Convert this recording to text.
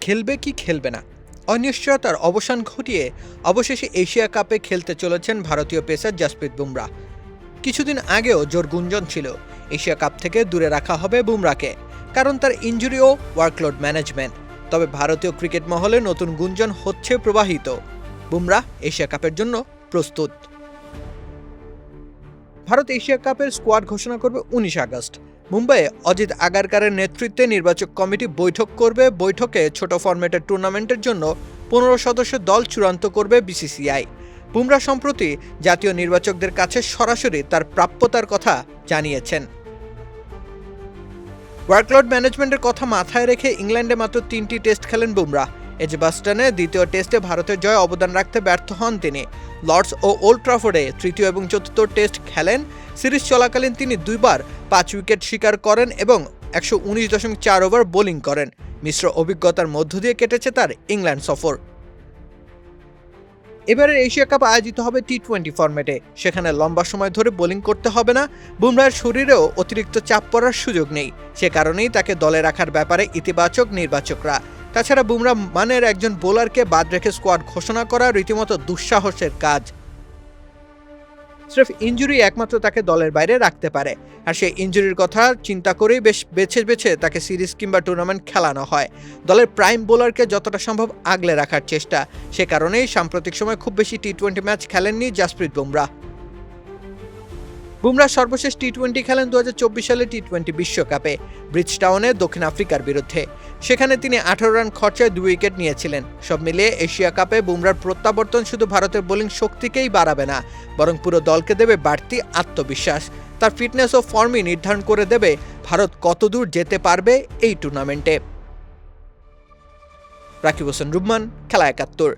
খেলবে কি খেলবে না। অনিশ্চয়তার অবসান ঘটিয়ে অবশেষে এশিয়া কাপে খেলতে চলেছেন ভারতীয় পেসার জাসপ্রীত বুমরা। কিছুদিন আগেও জোর গুঞ্জন ছিল, এশিয়া কাপ থেকে দূরে রাখা হবে বুমরাকে, কারণ তার ইঞ্জুরি ও ওয়ার্কলোড ম্যানেজমেন্ট। তবে ভারতীয় ক্রিকেট মহলে নতুন গুঞ্জন হচ্ছে প্রবাহিত। বুমরা এশিয়া কাপের জন্য প্রস্তুত। ভারত এশিয়া কাপের স্কোয়াড ঘোষণা করবে উনিশ আগস্ট। মুম্বাইয়ে অজিত আগারকারের নেতৃত্বে নির্বাচক কমিটি বৈঠক করবে। বৈঠকে ছোট ফরম্যাটের টুর্নামেন্টের জন্য পনেরো সদস্য দল চূড়ান্ত করবে বিসিসিআই বুমরা সম্প্রতি জাতীয় নির্বাচকদের কাছে সরাসরি তার প্রাপ্যতার কথা জানিয়েছেন। ওয়ার্কলোড ম্যানেজমেন্টের কথা মাথায় রেখে ইংল্যান্ডে মাত্র তিনটি টেস্ট খেলেন বুমরা। এজবাস্টনে দ্বিতীয় টেস্টে ভারতের জয়ে অবদান রাখতে ব্যর্থ হন তিনি। লর্ডস ও ওল্ড ট্রাফোর্ডে তৃতীয় এবং চতুর্থ টেস্ট খেলেন। সিরিজ চলাকালীন তিনি দুইবার পাঁচ উইকেট শিকার করেন এবং একশো উনিশ দশমিক চার ওভার বোলিং করেন। মিশ্র অভিজ্ঞতার মধ্য দিয়ে কেটেছে তার ইংল্যান্ড সফর। এবারের এশিয়া কাপ আয়োজিত হবে টি টোয়েন্টি ফরম্যাটে। সেখানে লম্বা সময় ধরে বোলিং করতে হবে না বুমরার শরীরেও অতিরিক্ত চাপ পড়ার সুযোগ নেই। সে কারণেই তাকে দলে রাখার ব্যাপারে ইতিবাচক নির্বাচকরা তাছাড়া বুমরা মানের একজন বোলারকে বাদ রেখে স্কোয়াড ঘোষণা করা রীতিমতো দুঃসাহসের কাজ। স্রেফ ইঞ্জুরি একমাত্র তাকে দলের বাইরে রাখতে পারে। আর সেই ইঞ্জুরির কথা চিন্তা করেই বেশ বেছে বেছে তাকে সিরিজ কিংবা টুর্নামেন্ট খেলানো হয়। দলের প্রাইম বোলারকে যতটা সম্ভব আগলে রাখার চেষ্টা। সে কারণেই সাম্প্রতিক সময় খুব বেশি টি টোয়েন্টি ম্যাচ খেলেননি জাসপ্রীত বুমরা। বুমরা সর্বশেষ টি টোয়েন্টি খেলেন দু হাজার চব্বিশ সালে টি টোয়েন্টি বিশ্বকাপে, ব্রিজটাউনে দক্ষিণ আফ্রিকার বিরুদ্ধে। সেখানে তিনি আঠারো রান খরচায় দুই উইকেট নিয়েছিলেন। সব মিলিয়ে এশিয়া কাপে বুমরার প্রত্যাবর্তন শুধু ভারতের বোলিং শক্তিকেই বাড়াবে না, বরং পুরো দলকে দেবে বাড়তি আত্মবিশ্বাস। তার ফিটনেস ও ফর্মই নির্ধারণ করে দেবে ভারত কতদূর যেতে পারবে এই টুর্নামেন্টে। রাকিব হোসেন রুবমান খেলা একাত্তর।